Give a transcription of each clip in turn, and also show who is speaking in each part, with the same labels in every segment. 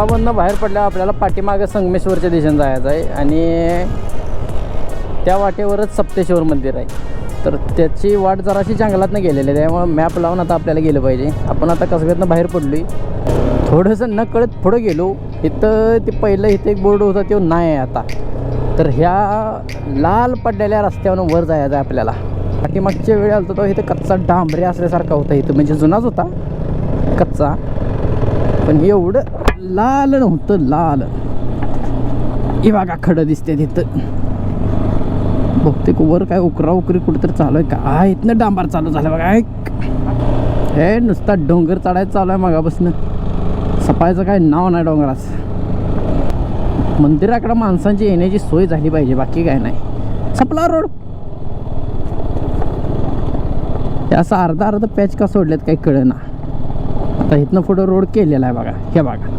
Speaker 1: खांबामधनं बाहेर पडल्यावर आपल्याला पाठीमागं संगमेश्वरच्या दिशेने जायचं आहे आणि त्या वाटेवरच सप्तेश्वर मंदिर आहे. तर त्याची वाट जराशी जंगलातनं गेलेली आहे त्यामुळे मॅप लावून आता आपल्याला गेलं पाहिजे. आपण आता कसब्यातनं बाहेर पडलो आहे थोडंसं न कळत पुढं गेलो इथं ते पहिलं इथं एक बोर्ड होता तो नाही आहे आता. तर ह्या लाल पडलेल्या रस्त्यावरून वर जायचं आहे आपल्याला. पाठीमागच्या वेळी आलतो तो इथं कच्चा डांबरे असल्यासारखा होता इथं. म्हणजे जुनाच होता कच्चा. पण एवढं लाल नव्हतं लाल. हे बघा खडं दिसते तिथं. बहुतेक वर काय उकरा उकरी कुठेतरी चालू आहे का इथनं डांबार चालू झालं बघा ऐक. हे नुसता डोंगर चढायचं चालू आहे मागापासून. सफायचं काय नाव नाही डोंगराचं. मंदिराकडं माणसांची येण्याची सोय झाली पाहिजे बाकी काय नाही. सपला रोड. असं अर्धा अर्धा पॅच का सोडलेत काही कळना. आता इथनं पुढं रोड केलेला आहे बघा हे बघा.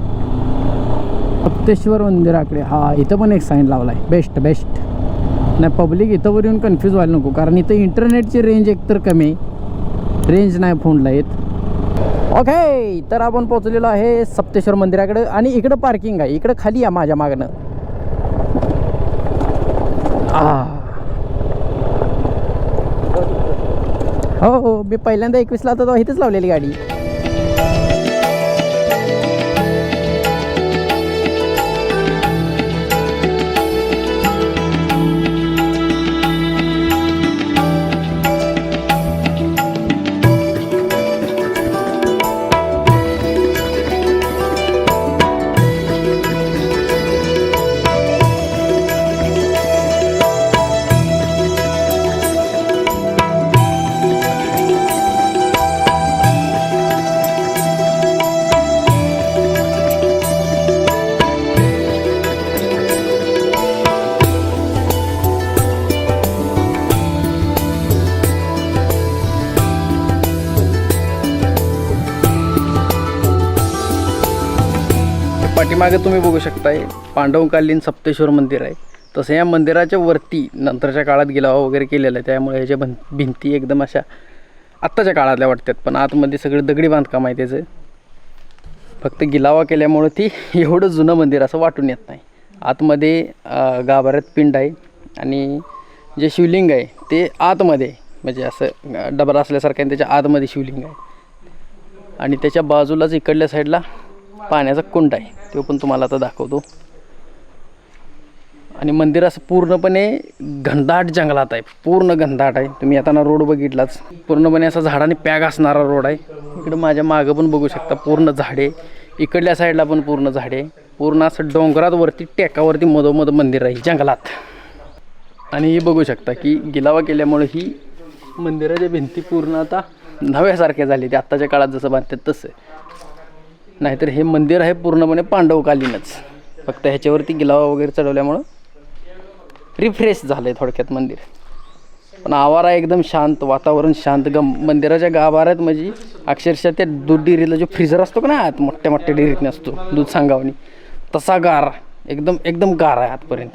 Speaker 1: सप्तेश्वर मंदिराकडे. हा इथं पण एक साईन लावला आहे बेस्ट बेस्ट नाही पब्लिक इथंवर येऊन कन्फ्यूज व्हायला नको. कारण इथं इंटरनेटची रेंज एकतर कमी आहे. रेंज नाही फोनला येत. ओके तर आपण पोहोचलेलो आहे सप्तेश्वर मंदिराकडे. आणि इकडं पार्किंग आहे. इकडं खाली आहे माझ्या मागणं हो हो मी पहिल्यांदा एकवीसला आता तो इथेच लावलेली गाडी. पाठीमागे तुम्ही बघू शकताय पांडवकालीन सप्तेश्वर मंदिर आहे. तसं या मंदिराच्या वरती नंतरच्या काळात गिलावा वगैरे केलेला आहे त्यामुळे ह्याच्या भं भिंती एकदम अशा आत्ताच्या काळातल्या वाटतात पण आतमध्ये सगळं दगडी बांधकाम आहे त्याचं. फक्त गिलावा केल्यामुळं ती एवढं जुनं मंदिर असं वाटून येत नाही. आतमध्ये गाभाऱ्यात पिंड आहे आणि जे शिवलिंग आहे ते आतमध्ये आहे. म्हणजे असं डबरा असल्यासारखं आहे आणि त्याच्या आतमध्ये शिवलिंग आहे. आणि त्याच्या बाजूलाच इकडल्या साईडला पाण्याचा कुंड आहे. तो पण तुम्हाला आता दाखवतो. आणि मंदिर असं पूर्णपणे घनदाट जंगलात आहे. पूर्ण घनदाट आहे. तुम्ही येताना रोड बघितलाच. पूर्णपणे असा झाडाने पॅग असणारा रोड आहे. इकडं माझ्या मागं पण बघू शकता पूर्ण झाडे. इकडल्या साईडला पण पूर्ण झाडे. पूर्ण असं डोंगरात वरती टेकावरती मधोमध मंदिर आहे जंगलात. आणि ही बघू शकता की गिलावा केल्यामुळे ही मंदिराच्या भिंती पूर्ण आता नव्यासारख्या झाली. ते आत्ताच्या काळात जसं बांधतात तसं. नाहीतर हे मंदिर आहे पूर्णपणे पांडवकालीनच. फक्त ह्याच्यावरती गिलावा वगैरे चढवल्यामुळं रिफ्रेश झालं आहे थोडक्यात मंदिर. पण आवारा एकदम शांत वातावरण शांत. गम मंदिराच्या गाभाऱ्यात म्हणजे अक्षरशः त्या दूध डेअरीला जो फ्रीजर असतो का ना आत मोठ्या मोठ्या डेअरीतने असतो दूध सांगावणी. तसा गार एकदम एकदम गार आहे आतपर्यंत.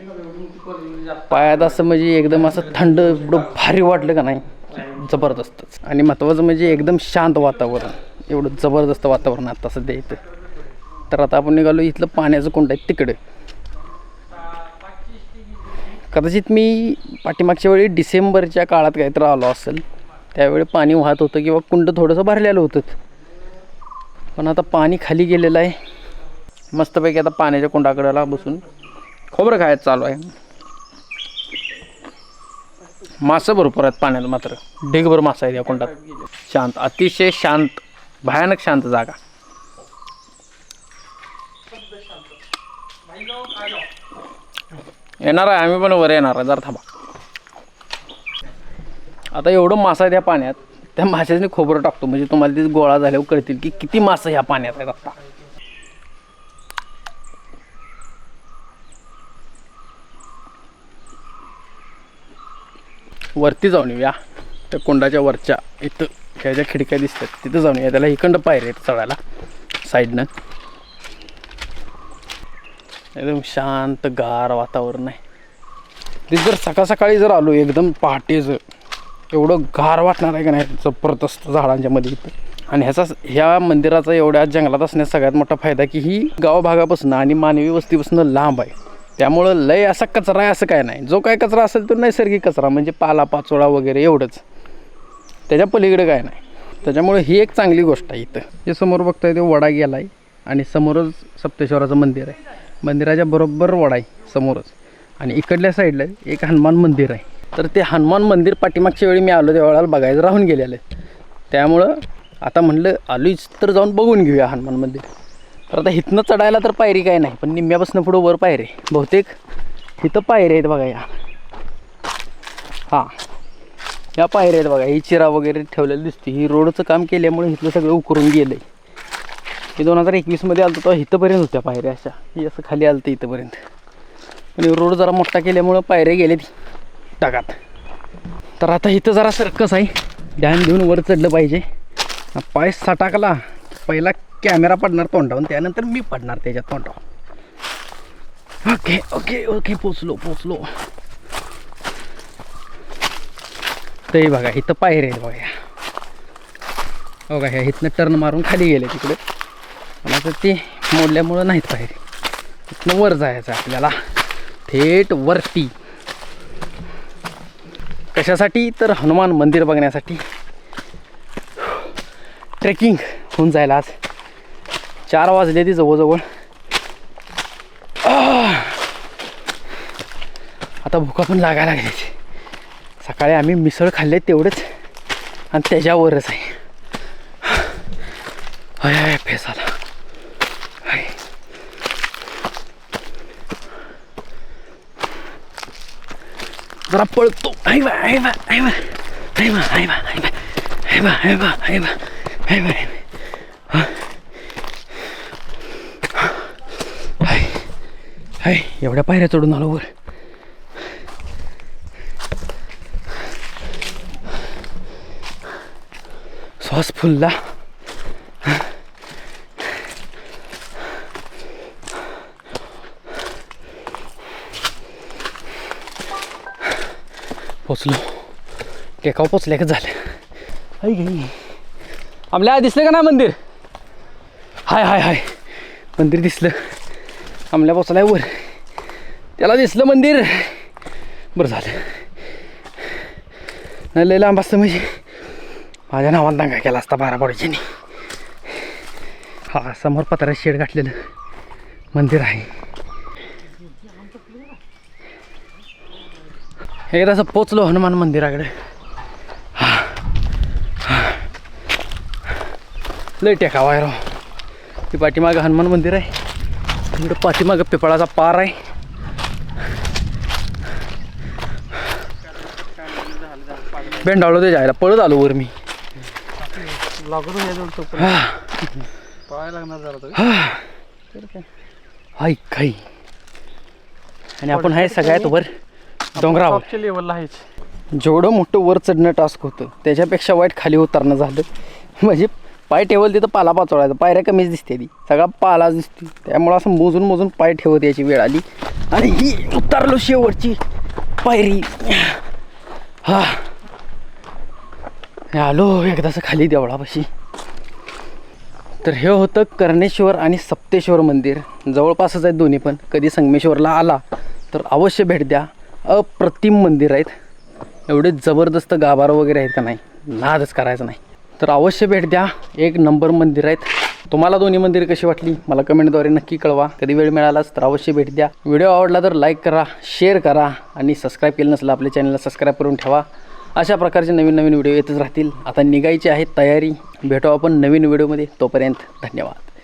Speaker 1: पायात असं म्हणजे एकदम असं थंड एवढं भारी वाटलं का नाही जबरदस्तच. आणि महत्त्वाचं म्हणजे एकदम शांत वातावरण. एवढं जबरदस्त वातावरण आता सध्या इथं. तर आता आपण निघालो इथलं पाण्याचं कोंड आहे तिकडे. कदाचित मी पाठीमागच्या वेळी डिसेंबरच्या काळात काहीतरी आलो असेल. त्यावेळी पाणी वाहत होतं किंवा कुंड थोडंसं भरलेलं होतं. पण आता पाणी खाली गेलेलं आहे. मस्तपैकी आता पाण्याच्या कुंडाकडेला बसून. खोबरं खायचं चालू आहे. मासं भरपूर आहेत पाण्यात मात्र. ढेगभर मासा आहेत या कुंडात. शांत अतिशय शांत. भयानक शांत जागा. येणार आहे आम्ही पण वर येणार आहे जरा थांबा. आता एवढं मासा आहे त्या पाण्यात त्या माशाने खोबरं टाकतो. म्हणजे तुम्हाला ते गोळा झाल्यावर कळतील की किती मासा ह्या पाण्यात आहेत आता. वरती जाऊन येऊया. त्या कुंडाच्या वरच्या इथं. ह्या ज्या खिडक्या दिसतात. तिथं जाऊन या. त्याला इकडं पायऱ्या आहेत चढायला. साईडनं. एकदम शांत गार वातावरण आहे. ते जर सकाळ सकाळी जर आलो एकदम पहाटेचं एवढं गार वाटणार आहे का नाही? जबरदस्त झाडांच्या मध्ये आणि ह्याचा ह्या मंदिराचा एवढ्या जंगलात असण्याचा सगळ्यात मोठा फायदा की ही गावभागापासून आणि मानवी वस्तीपासून लांब आहे. त्यामुळं लय असा कचरा आहे असं काय नाही. जो काय कचरा असेल तो नैसर्गिक कचरा म्हणजे पाला पाचोळा वगैरे एवढंच. त्याच्या पलीकडे काय नाही. त्याच्यामुळे ही एक चांगली गोष्ट आहे इथं. जे समोर बघताय ते वडा गेला आहे आणि समोरच सप्तेश्वराचं मंदिर आहे. मंदिराच्या बरोबर वडा आहे समोरच. आणि इकडल्या साईडला एक हनुमान मंदिर आहे. तर ते हनुमान मंदिर पाठीमागच्या वेळी मी आलो त्यावेळेला बघायचं राहून गेलेलं. आहे त्यामुळं आता म्हणलं आलोच तर जाऊन बघून घेऊया हनुमान मंदिर. तर आता इथनं चढायला तर पायरी काय नाही पण निम्म्यापासून पुढं वर पायरी. आहे. बहुतेक इथं पायऱ्या आहेत बघा या. हां. या पायऱ्या आहेत बघा ही चिरा वगैरे ठेवलेली दिसते. ही रोडचं काम केल्यामुळे इथलं सगळं उकरून गेलं आहे हे दोन हजार एकवीसमध्ये आलं तेव्हा इथंपर्यंत होत्या पायऱ्या अशा. ही असं खाली आलं इथंपर्यंत. आणि रोड जरा मोठा केल्यामुळं पायऱ्या गेल्या ती टाकात तर आता इथं जरा सर्कस आहे. ध्यान घेऊन वर चढलं पाहिजे. पाय सटाकला. पहिला कॅमेरा पडणार तोंडावून त्यानंतर मी पडणार त्याच्यात तोंडावर. ओके ओके ओके पोचलो पोचलो. ते बघा इथं पायऱ्या आहेत बघा या. हो बघा ह्या इथनं टर्न मारून खाली गेले तिकडे. पण आता ते मोडल्यामुळं नाहीत पायरी. इथनं वर जायचं आपल्याला. थेट वरती. कशासाठी? तर हनुमान मंदिर बघण्यासाठी. ट्रेकिंग होऊन जायला आज. चार वाजले ती जवळजवळ. आता भुका पण लागायला लागली. सकाळी आम्ही मिसळ खाल्ले तेवढंच आणि त्याच्यावरच आहे हाय हाय फेस आला हाय. जरा पळतो हाय बा आहे बा आहे बा हाय बा हाय बा हाय बा आहे बा हाय बा हाय बा आहे बा हाय हाय हाय एवढ्या पायऱ्या चढून आलो वर श्वास फुलला पोचलो. टेकाव पोचल्या का झालं? ऐ घे आमल्या दिसलं का ना मंदिर? हाय हाय हाय. मंदिर दिसलं. आमल्या पोचलाय वर. त्याला दिसलं मंदिर. बरं झालं. नाही लय लांब असतं म्हणजे. माझ्या नावानं दंगा केला असता बारा पडायच्यानी हा समोर पत्रा शेड घातलेलं मंदिर आहे. एकदा असं पोचलो हनुमान मंदिराकडे. हा. लय टेकावा आहे राव ती पाठीमागं हनुमान मंदिर आहे. तिकडं पाठीमागं पिपळाचा पार आहे. बेंडावलो ते जायला पळत आलो वर मी. हाय आणि आपण आहे सगळ्यात वर डोंगरावर.
Speaker 2: लेवलला आहेच.
Speaker 1: जेवढं मोठं वर चढणं टास्क होतं त्याच्यापेक्षा वाईट खाली उतरणं झालं. म्हणजे पाय ठेवल तिथं पाला पाचोळायचा. पायऱ्या कमीच दिसते ती. सगळा पालाच दिसते त्यामुळं असं मोजून मोजून पाय ठेवत याची वेळ आली. आणि ही उतरलो शेवटची पायरी. हा. आलो एकदाच खाली देवळापाशी. तर हे होतं कर्णेश्वर आणि सप्तेश्वर मंदिर. जवळपासच आहेत दोन्ही पण. कधी संगमेश्वरला आला तर अवश्य भेट द्या. अप्रतिम मंदिर आहेत. एवढे जबरदस्त गाभार वगैरे आहेत का नाही? नादच करायचं नाही. तर अवश्य भेट द्या. एक नंबर मंदिर आहेत. तुम्हाला दोन्ही मंदिर कशी वाटली? मला कमेंटद्वारे नक्की कळवा. कधी वेळ मिळालाच तर अवश्य भेट द्या. व्हिडिओ आवडला तर लाईक करा शेअर करा आणि सबस्क्राईब केलं नसलं आपल्या चॅनलला सबस्क्राईब करून ठेवा. अशा प्रकारचे नवीन नवीन व्हिडिओ येतच राहतील. आता निघायची आहेत तयारी. भेटू आपण नवीन व्हिडिओमध्ये. तोपर्यंत धन्यवाद.